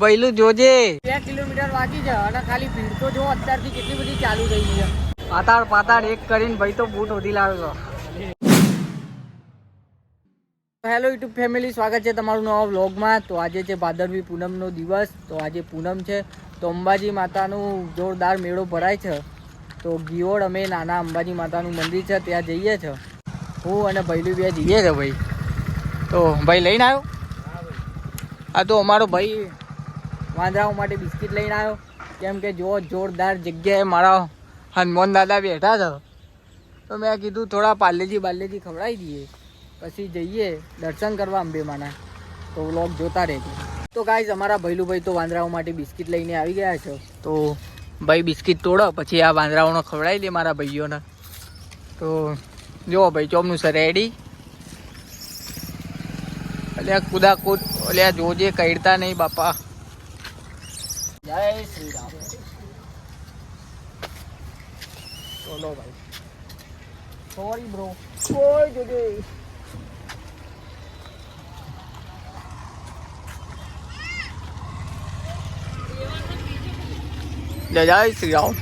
ભઈલું જોજે. બે કિલોમીટર બાકી છે અને ખાલી ભીડ તો જો અત્યારથી કેટલી બધી ચાલુ થઈ ગઈ છે. પાતાળ પાતાળ એક કરીને ભાઈ તો બૂટ ઓધી લાવ્યો હેલો યુટ્યુબ ફેમિલી સ્વાગત છે તમારું નવા વ્લોગમાં. તો આજે છે ભાદરવી પૂનમનો દિવસ. તો આજે પૂનમ છે. તો અંબાજી માતાનું જોરદાર મેળો ભરાય છે. તો ગિયોડ અમે નાના અંબાજી માતાનું મંદિર છે ત્યાં જઈએ છે. હું અને ભૈલું બે જઈએ છે ભાઈ. તો ભાઈ લઈને આવ્યો? આ તો અમારો ભાઈ વાંદરાઓ માટે બિસ્કિટ લઈને આવ્યો. કેમ કે જો જોરદાર જગ્યાએ મારા હનુમાન દાદા બેઠા હતા. તો મેં કીધું થોડા પાર્લેજી બાર્લેજી ખવડાવી દઈએ. પછી જઈએ દર્શન કરવા અંબેમાના. તો વ્લોગ જોતા રહેજો. તો ગાઈઝ અમારા ભૈલુભાઈ તો વાંદરાઓ માટે બિસ્કિટ લઈને આવી ગયા છે. તો ભાઈ બિસ્કિટ તોડો, પછી આ વાંદરાઓનો ખવડાવી દે મારા ભાઈઓને. તો જો ભાઈ, ચોમનું સર રેડી અલ્યા કુદા કૂદ. અલ્યા જોજે કઈડતા નહીં બાપા. જય શ્રી રામ. ચલો ભાઈ. સોરી બ્રો કોઈ જોજે. જય જય શ્રી રામ.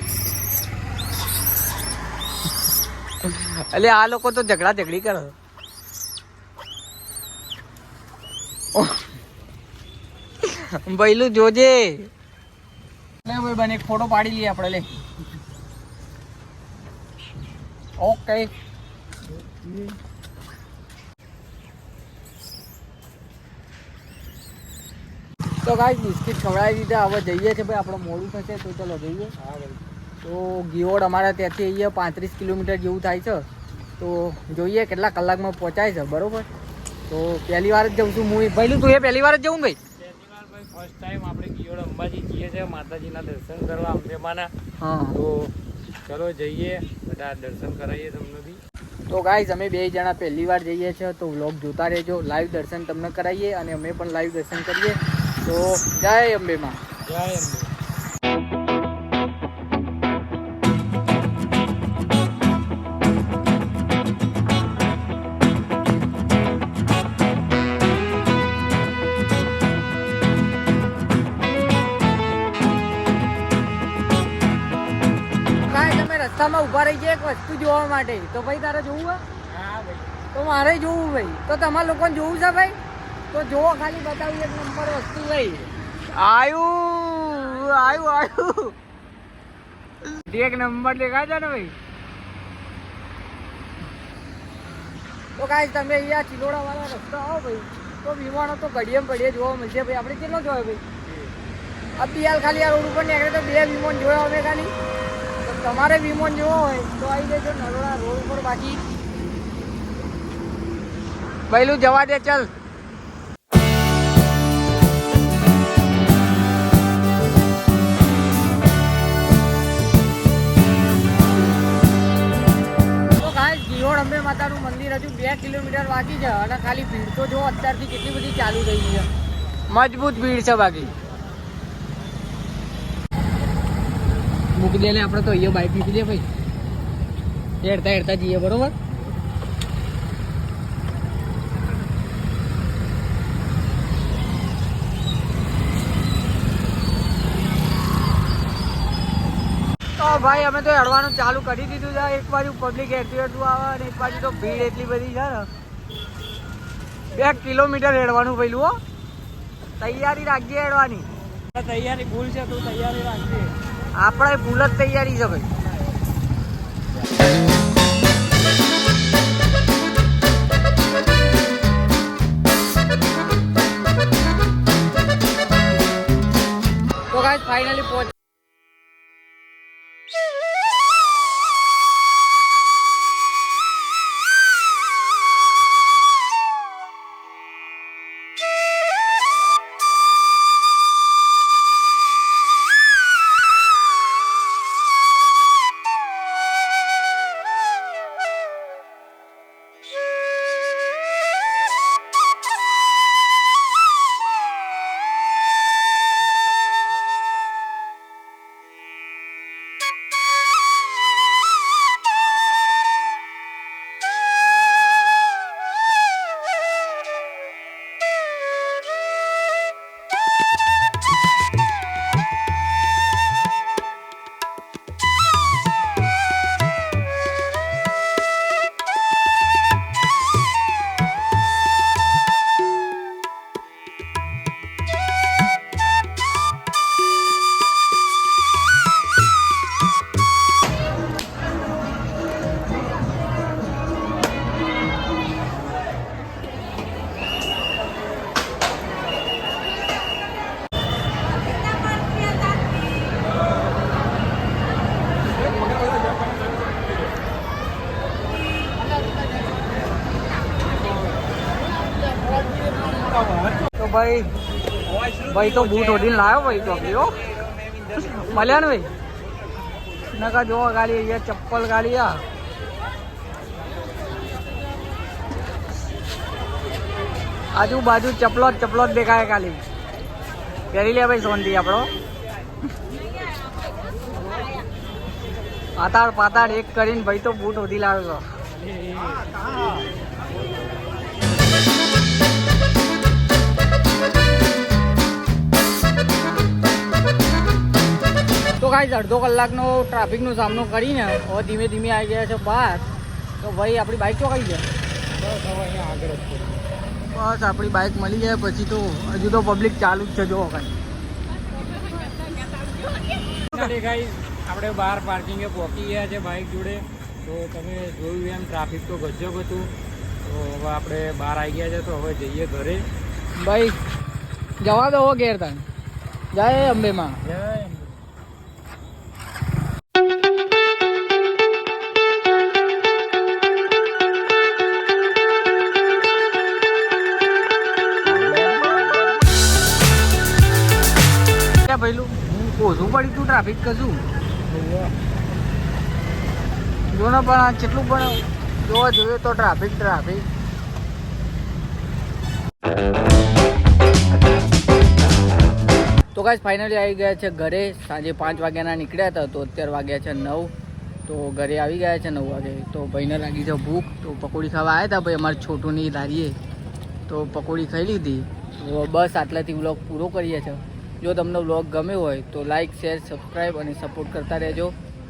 અલે આ લોકો તો ઝઘડા ઝઘડી કરે ભઈલું જોજે. લે ભાઈ બને, એક ફોટો પાડી લઈએ આપણે, લે. ઓકે. તો ગાઈસ, બિસ્કિટ ખવડાવી દીધા. હવે જઈએ છે ભાઈ, આપણો મોડું થશે, તો ચલો જઈએ. હા ભાઈ તો ગિયોડ અમારા ત્યાંથી અહીંયા પાંત્રીસ કિલોમીટર જેવું થાય છે. તો જોઈએ કેટલા કલાકમાં પહોંચાય છે, બરોબર? તો પહેલી વાર જ જઉં છું. હું ભાઈ તું એ પહેલી વાર જ જઉં ભાઈ? ફર્સ્ટ ટાઈમ આપણે કિયોડ અંબાજી જઈએ છીએ. માતાજીના દર્શન કરવા અંબેમાના હા. તો ચલો જઈએ. બધા દર્શન કરાવીએ તમને બી. તો ગાઈઝ અમે બે જણા પહેલી વાર જઈએ છીએ. તો વ્લોગ જોતા રહેજો. લાઈવ દર્શન તમને કરાવીએ અને અમે પણ લાઈવ દર્શન કરીએ. તો જય અંબેમાં. જય અંબે. ઊભા રહી ગયા એક વસ્તુ જોવા માટે. તો ભાઈ તારે જોવું હે તો મારે જોવું ભાઈ. તો તમારા લોકોને જોવું છે ભાઈ? તો જોવો ખાલી બતાવી એક નંબર વસ્તુ ભાઈ. આયુ આયુ આયુ. એક નંબર દેખાય છે ને ભાઈ? તો કાંઈ તમે અહીંયા ચિલોડાવાળા રસ્તો આવો ભાઈ. તો વિમાનો તો ઘડીએ ઘડીએ જોવા મળશે ભાઈ. આપણે કેટલો જોયો ભાઈ? અત્યારે ખાલી આ રોડ ઉપર નીકળે તો બે વિમાન જોયા અમે ખાલી. તમારે વિમાન જોવો હોય તો આવી જજો, નરોડા રોડ ઉપર બાકી. પહેલું જવા દે, ચાલ. અંબે માતાનું મંદિર હજુ બે કિલોમીટર બાકી છે અને ખાલી ભીડ તો જો અત્યારથી કેટલી બધી ચાલુ થઈ છે. મજબૂત ભીડ છે બાકી. મૂકી દે આપણે તો અહીંયા બાઇક મૂકી દે ભાઈ. હેડતા હેડતા જઈએ, બરોબર? ભાઈ, અમે તો હેડવાનું ચાલુ કરી દીધું છે. એક બાજુ પબ્લિક હેડતું આવે, અને એક બાજુ તો ભીડ એટલી બધી છે ને. બે કિલોમીટર હેડવાનું પહેલું હો તૈયારી રાખજે હેડવાની. તૈયારી ભૂલ છે, તું તૈયારી રાખજે. આપણે ફૂલ જ તૈયારી છે ભાઈ. ફાઇનલી પહોંચ ભાઈ ભાઈ તો બૂટ ઓઢીને લાવ્યો ભાઈ ચોકડી હો મળ્યા ને ભાઈ નકા જોવા ગાડી અહીંયા ચપ્પલ ગાડી આ આજુબાજુ ચપલો જ ચપલો જ દેખાય ખાલી પહેરી લે ભાઈ સોનથી આપણો પાતાળ પાતાળ એક કરીને ભાઈ તો બૂટ ઓધી લાવ્યો છો કાંઈ અડધો કલાકનો ટ્રાફિકનો સામનો કરીને હવે ધીમે ધીમે આવી ગયા છે બહાર. તો ભાઈ આપણી બાઇક ચોકાઈ જાય બસ આપણી બાઇક મળી જાય પછી તો હજુ તો પબ્લિક ચાલુ જ છે જો કાંઈ આપણે બહાર પાર્કિંગે પહોંચી ગયા છે બાઇક જોડે. તો તમે જોયું એમ ટ્રાફિક તો ગજબ હતું. તો હવે આપણે બહાર આવી ગયા છે તો હવે જઈએ ઘરે. ભાઈ જવા દો ઘેર તને. જાય અંબેમાં. જય ક્યાં ભઈલું? ઓછું પડી તું ટ્રાફિક કશું? જો ને પણ કેટલું પણ જોવા જોઈએ તો ટ્રાફિક ટ્રાફિક તો કાંઈ ફાઇનલી આવી ગયા છે ઘરે. સાંજે પાંચ વાગ્યાના નીકળ્યા હતા, તો અત્યારે વાગ્યા છે નવ. તો ઘરે આવી ગયા છે નવ વાગે. તો ભાઈને લાગી છે ભૂખ. તો પકોડી ખાવા આવ્યા હતા ભાઈ અમારે છોટુની દારીએ. તો પકોડી ખાઈ લીધી. બસ આટલાથી વ્લોગ પૂરો કરીએ છીએ. જો તમને વ્લોગ ગમ્યો હોય તો લાઇક શેર સબસ્ક્રાઈબ અને સપોર્ટ કરતા રહેજો.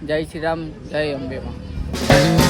જય શ્રી રામ, જય અંબેમાં